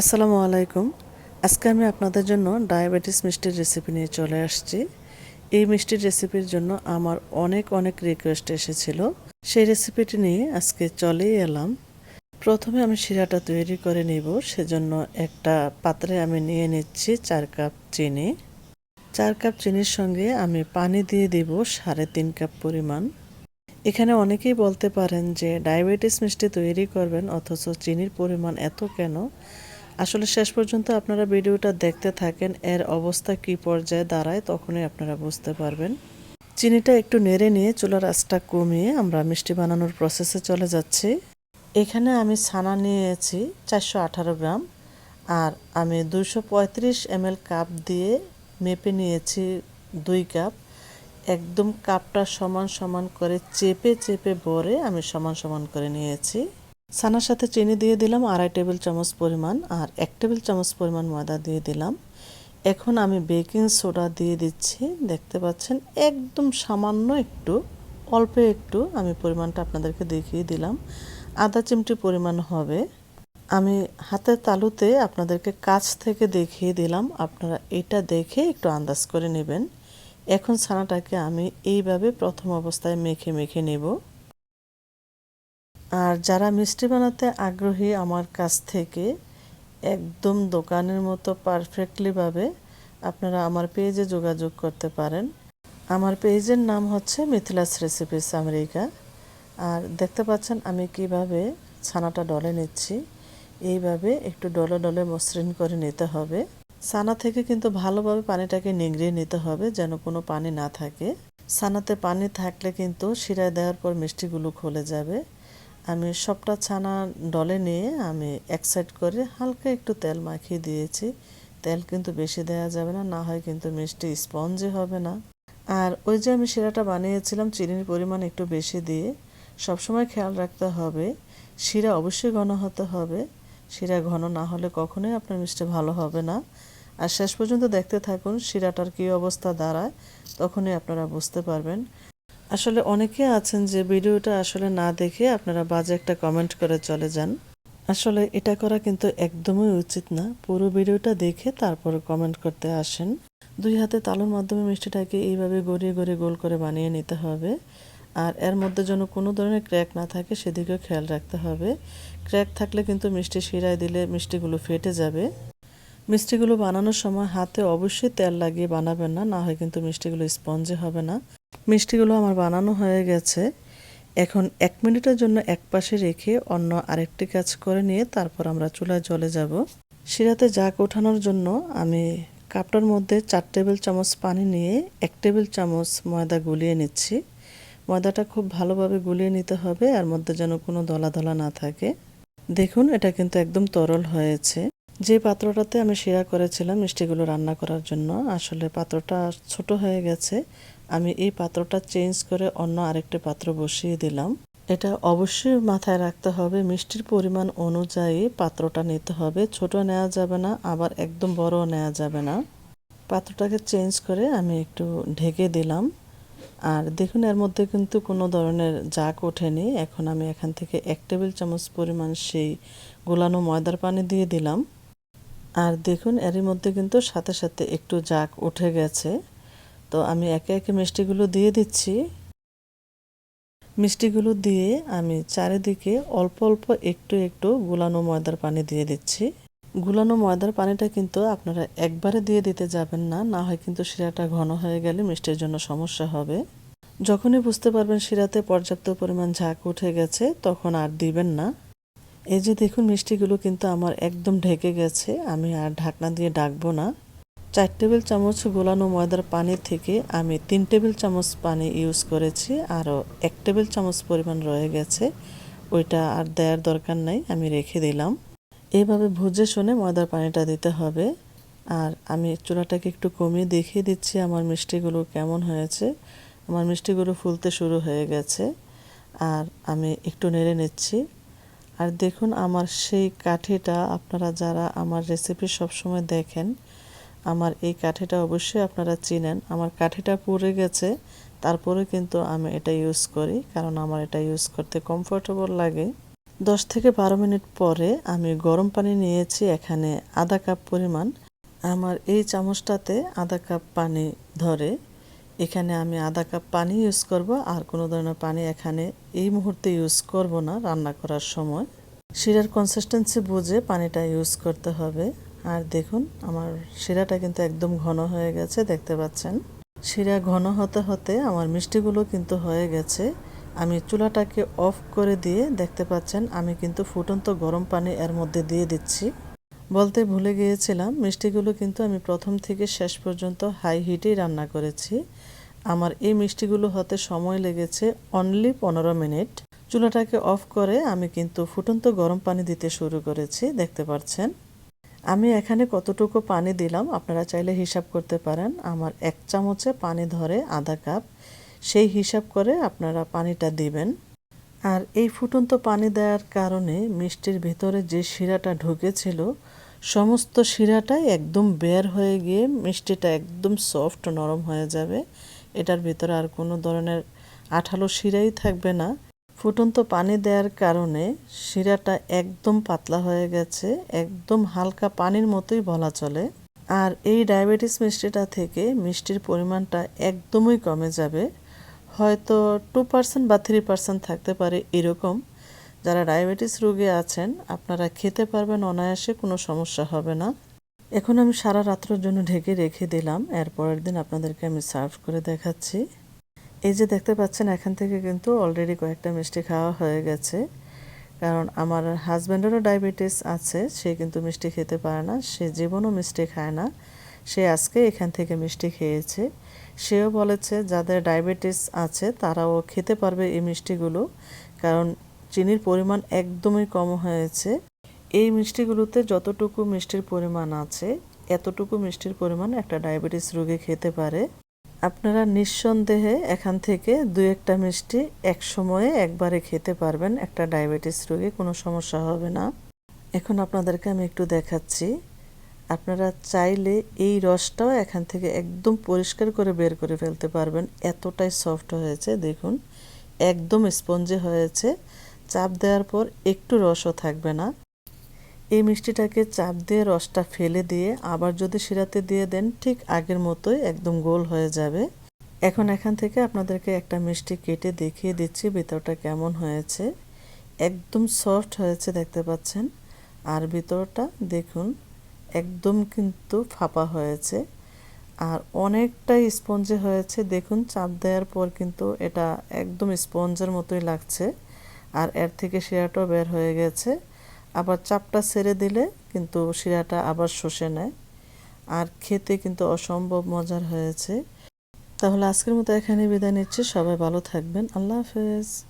আসসালামু আলাইকুম। আজকে আমি আপনাদের জন্য ডায়াবেটিস মিষ্টির রেসিপি নিয়ে চলে আসছি। এই মিষ্টির রেসিপির জন্য আমার অনেক অনেক রিকোয়েস্ট এসেছিল। সেই রেসিপিটি নিয়ে আজকে চলেই এলাম। প্রথমে আমি শিরাটা তৈরি করে নিব। সেজন্য একটা পাত্রে আমি নিয়ে নিচ্ছি চার কাপ চিনি। চার কাপ চিনির সঙ্গে আমি পানি দিয়ে দিব সাড়ে তিন কাপ পরিমাণ। এখানে অনেকেই বলতে পারেন যে ডায়াবেটিস মিষ্টি তৈরি করবেন, অথচ চিনির পরিমাণ এত কেন? আসলে শেষ পর্যন্ত আপনারা ভিডিওটা দেখতে থাকেন, এর অবস্থা কী পর্যায়ে দাঁড়ায় তখনই আপনারা বুঝতে পারবেন। চিনিটা একটু নেড়ে নিয়ে চুলার আঁচটা কমিয়ে আমরা মিষ্টি বানানোর প্রসেসে চলে যাচ্ছি। এখানে আমি ছানা নিয়েছি চারশো আঠারো গ্রাম আর আমি দুশো পঁয়ত্রিশ এমএল কাপ দিয়ে মেপে নিয়েছি দুই কাপ। একদম কাপটা সমান সমান করে চেপে চেপে ভরে আমি সমান সমান করে নিয়েছি। ছানার সাথে চিনি দিয়ে দিলাম আড়াই টেবিল চামচ পরিমাণ, আর এক টেবিল চামচ পরিমাণ ময়দা দিয়ে দিলাম। এখন আমি বেকিং সোডা দিয়ে দিচ্ছি। দেখতে পাচ্ছেন, একদম সামান্য একটু, অল্প একটু আমি পরিমাণটা আপনাদেরকে দেখিয়ে দিলাম। আধা চিমটি পরিমাণ হবে। আমি হাতের তালুতে আপনাদেরকে কাছ থেকে দেখিয়ে দিলাম। আপনারা এটা দেখে একটু আন্দাজ করে নেবেন। এখন ছানাটাকে আমি এইভাবে প্রথম অবস্থায় মেখে মেখে নেব। আর যারা মিষ্টি বানাতে আগ্রহী আমার কাছ থেকে একদম দোকানের মতো পারফেক্টলিভাবে আপনারা আমার পেজে যোগাযোগ করতে পারেন। আমার পেজের নাম হচ্ছে মিথিলাস রেসিপিস আমেরিকা আর দেখতে পাচ্ছেন আমি কীভাবে ছানাটা ডলে নিচ্ছি। এইভাবে একটু ডলে ডলে মসৃণ করে নিতে হবে। ছানা থেকে কিন্তু ভালোভাবে পানিটাকে নিংড়িয়ে নিতে হবে যেন কোনো পানি না থাকে। ছানাতে পানি থাকলে কিন্তু শিরায় দেওয়ার পর মিষ্টিগুলো খুলে যাবে। আমি সবটা ছানা ডলে নিয়ে আমি এক সাইড করে হালকা একটু তেল মাখিয়ে দিয়েছি। তেল কিন্তু বেশি দেওয়া যাবে না না হয় কিন্তু মিষ্টি স্পঞ্জে হবে না। আর ওই যে আমি শিরাটা বানিয়েছিলাম, চিনির পরিমাণ একটু বেশি দিয়ে, সবসময় খেয়াল রাখতে হবে, শিরা অবশ্যই ঘন হতে হবে। শিরা ঘন না হলে কখনোই আপনার মিষ্টি ভালো হবে না। আর শেষ পর্যন্ত দেখতে থাকুন শিরাটার কী অবস্থা দাঁড়ায়, তখনই আপনারা বুঝতে পারবেন। আসলে অনেকে আছেন যে ভিডিওটা আসলে না দেখে আপনারা বাজে একটা কমেন্ট করে চলে যান। আসলে এটা করা কিন্তু একদমই উচিত না। পুরো ভিডিওটা দেখে তারপর কমেন্ট করতে আসেন। দুই হাতে তালুর মাধ্যমে মিষ্টিটাকে এইভাবে গড়িয়ে গড়িয়ে গোল করে বানিয়ে নিতে হবে। আর এর মধ্যে যেন কোনো ধরনের ক্র্যাক না থাকে সেদিকেও খেয়াল রাখতে হবে। ক্র্যাক থাকলে কিন্তু মিষ্টি শিরায় দিলে মিষ্টিগুলো ফেটে যাবে। মিষ্টিগুলো বানানোর সময় হাতে অবশ্যই তেল লাগিয়ে বানাবেন না না হয় কিন্তু মিষ্টিগুলো স্পঞ্জে হবে না। মিষ্টিগুলো আমার বানানো হয়ে গেছে। এখন এক মিনিটের জন্য এক পাশে রেখে অন্য আরেকটি কাজ করে নিয়ে তারপর আমরা চুলায় জলে যাব। শিরাতে জাক ওঠানোর জন্য আমি কাপটার মধ্যে চার টেবিল চামচ পানি নিয়ে এক টেবিল চামচ ময়দা গুলিয়ে নিচ্ছি। ময়দাটা খুব ভালোভাবে গুলিয়ে নিতে হবে আর মধ্যে যেন কোনো দলা দলা না থাকে। দেখুন, এটা কিন্তু একদম তরল হয়েছে। যে পাত্রটাতে আমি শিরা করেছিলাম মিষ্টিগুলো রান্না করার জন্য, আসলে পাত্রটা ছোট হয়ে গেছে। আমি এই পাত্রটা চেঞ্জ করে অন্য আরেকটি পাত্র বসিয়ে দিলাম। এটা অবশ্যই মাথায় রাখতে হবে, মিষ্টির পরিমাণ অনুযায়ী পাত্রটা নিতে হবে। ছোট নেওয়া যাবে না, আবার একদম বড়ও নেওয়া যাবে না। পাত্রটাকে চেঞ্জ করে আমি একটু ঢেকে দিলাম। আর দেখুন, এর মধ্যে কিন্তু কোনো ধরনের জাক ওঠেনি। এখন আমি এখান থেকে এক টেবিল চামচ পরিমাণ সেই গোলানো ময়দার পানি দিয়ে দিলাম। আর দেখুন, এরই মধ্যে কিন্তু সাথে সাথে একটু জাক উঠে গেছে। তো আমি একে একে মিষ্টিগুলো দিয়ে দিচ্ছি। মিষ্টিগুলো দিয়ে আমি চারিদিকে অল্প অল্প একটু একটু গুলানো ময়দার পানি দিয়ে দিচ্ছি। গুলানো ময়দার পানিটা কিন্তু আপনারা একবারে দিয়ে দিতে যাবেন না না হয় কিন্তু শিরাটা ঘন হয়ে গেলে মিষ্টির জন্য সমস্যা হবে। যখনই বুঝতে পারবেন শিরাতে পর্যাপ্ত পরিমাণ ঝাঁক উঠে গেছে, তখন আর দিবেন না। এই যে দেখুন মিষ্টিগুলো কিন্তু আমার একদম ঢেকে গেছে, আমি আর ঢাকনা দিয়ে ডাকবো না। চার টেবিল চামচ গোলানো ময়দার পানি থেকে আমি তিন টেবিল চামচ পানি ইউজ করেছি, আরও এক টেবিল চামচ পরিমাণ রয়ে গেছে। ওইটা আর দেওয়ার দরকার নাই, আমি রেখে দিলাম। এইভাবে ভুজে শুনে ময়দার পানিটা দিতে হবে। আর আমি চুলাটাকে একটু কমিয়ে দেখিয়ে দিচ্ছি আমার মিষ্টিগুলো কেমন হয়েছে। আমার মিষ্টিগুলো ফুলতে শুরু হয়ে গেছে। আর আমি একটু নেড়ে নিচ্ছি। আর দেখুন, আমার সেই কাঠিটা আপনারা যারা আমার রেসিপি সবসময় দেখেন আমার এই কাঠিটা অবশ্যই আপনারা চিনেন। আমার কাঠিটা পুড়ে গেছে তারপরে কিন্তু আমি এটা ইউজ করি, কারণ আমার এটা ইউজ করতে কমফোর্টেবল লাগে। দশ থেকে বারো মিনিট পরে আমি গরম পানি নিয়েছি এখানে আধা কাপ পরিমাণ। আমার এই চামচটাতে আধা কাপ পানি ধরে এখানে আমি আধা কাপ পানি ইউজ করব, আর কোনো ধরনের পানি এখানে এই মুহূর্তে ইউজ করব না রান্না করার সময়। শিরার কনসিস্টেন্সি বুঝে পানিটা ইউজ করতে হবে। আর দেখুন, আমার শিরাটা কিন্তু একদম ঘন হয়ে গেছে, দেখতে পাচ্ছেন। শিরা ঘন হতে হতে আমার মিষ্টিগুলো কিন্তু হয়ে গেছে। আমি চুলাটাকে অফ করে দিয়ে দেখতে পাচ্ছেন, আমি কিন্তু ফুটন্ত গরম পানি এর মধ্যে দিয়ে দিচ্ছি। বলতে ভুলে গিয়েছিলাম, মিষ্টিগুলো কিন্তু আমি প্রথম থেকে শেষ পর্যন্ত হাই হিটেই রান্না করেছি। আমার এই মিষ্টিগুলো হতে সময় লেগেছে অনলি পনেরো মিনিট। চুলাটাকে অফ করে আমি কিন্তু ফুটন্ত গরম পানি দিতে শুরু করেছি, দেখতে পাচ্ছেন। আমি এখানে কতটুকু পানি দিলাম, আপনারা চাইলে হিসাব করতে পারেন। আমার এক চামচে পানি ধরে আধা কাপ, সেই হিসাব করে আপনারা পানিটা দিবেন। আর এই ফুটন্ত পানি দেওয়ার কারণে মিষ্টির ভিতরে যে শিরাটা ঢুকেছিল, সমস্ত শিরাটাই একদম বের হয়ে গিয়ে মিষ্টিটা একদম সফট নরম হয়ে যাবে। এটার ভিতরে আর কোনো ধরনের আঠালো শিরাই থাকবে না। ফুটন্ত পানি দেওয়ার কারণে শিরাটা একদম পাতলা হয়ে গেছে, একদম হালকা পানির মতোই বলা চলে। আর এই ডায়াবেটিস মিষ্টিটা থেকে মিষ্টির পরিমাণটা একদমই কমে যাবে। হয়তো টু পার্সেন্ট বা থ্রি পার্সেন্ট থাকতে পারে এরকম। যারা ডায়াবেটিস রোগী আছেন, আপনারা খেতে পারবেন, অনায়াসে কোনো সমস্যা হবে না। এখন আমি সারা রাত্রের জন্য ঢেকে রেখে দিলাম। এরপরের দিন আপনাদেরকে আমি সার্ভ করে দেখাচ্ছি। এই যে দেখতে পাচ্ছেন, এখান থেকে কিন্তু অলরেডি কয়েকটা মিষ্টি খাওয়া হয়ে গেছে। কারণ আমার হাজব্যান্ডেরও ডায়াবেটিস আছে, সে কিন্তু মিষ্টি খেতে পারে না, সে জীবনও মিষ্টি খায় না। সে আজকে এখান থেকে মিষ্টি খেয়েছে। সেও বলেছে, যাদের ডায়াবেটিস আছে, তারাও খেতে পারবে এই মিষ্টিগুলো, কারণ চিনির পরিমাণ একদমই কম হয়েছে। এই মিষ্টিগুলোতে যতটুকু মিষ্টির পরিমাণ আছে, এতটুকু মিষ্টির পরিমাণ একটা ডায়াবেটিস রোগী খেতে পারে। আপনারা নিঃসন্দেহে এখান থেকে দু একটা মিষ্টি এক সময়ে একবারে খেতে পারবেন। একটা ডায়াবেটিস রোগী কোনো সমস্যা হবে না। এখন আপনাদেরকে আমি একটু দেখাচ্ছি। আপনারা চাইলে এই রসটাও এখান থেকে একদম পরিষ্কার করে বের করে ফেলতে পারবেন। এতটাই সফট হয়েছে, দেখুন। একদম স্পঞ্জে হয়েছে। চাপ দেওয়ার পর একটু রসও থাকবে না। এই মিষ্টিটাকে চাপ দিয়ে রসটা ফেলে দিয়ে আবার যদি শিরাতে দিয়ে দেন, ঠিক আগের মতোই একদম গোল হয়ে যাবে। এখন এখান থেকে আপনাদেরকে একটা মিষ্টি কেটে দেখিয়ে দিচ্ছি ভিতরটা কেমন হয়েছে। একদম সফট হয়েছে দেখতে পাচ্ছেন। আর ভিতরটা দেখুন, একদম কিন্তু ফাঁপা হয়েছে। আর অনেকটাই স্পঞ্জে হয়েছে। দেখুন, চাপ দেওয়ার পর কিন্তু এটা একদম স্পঞ্জের মতোই লাগছে। আর এর থেকে শিরাটাও বের হয়ে গেছে। আবার চাপটা ছেড়ে দিলে কিন্তু শিরাটা আবার শোষে নেয়। আর খেতে কিন্তু অসম্ভব মজার হয়েছে। তাহলে আজকের মতো এখানে বিদায় নিচ্ছি। সবাই ভালো থাকবেন। আল্লাহ হাফেজ।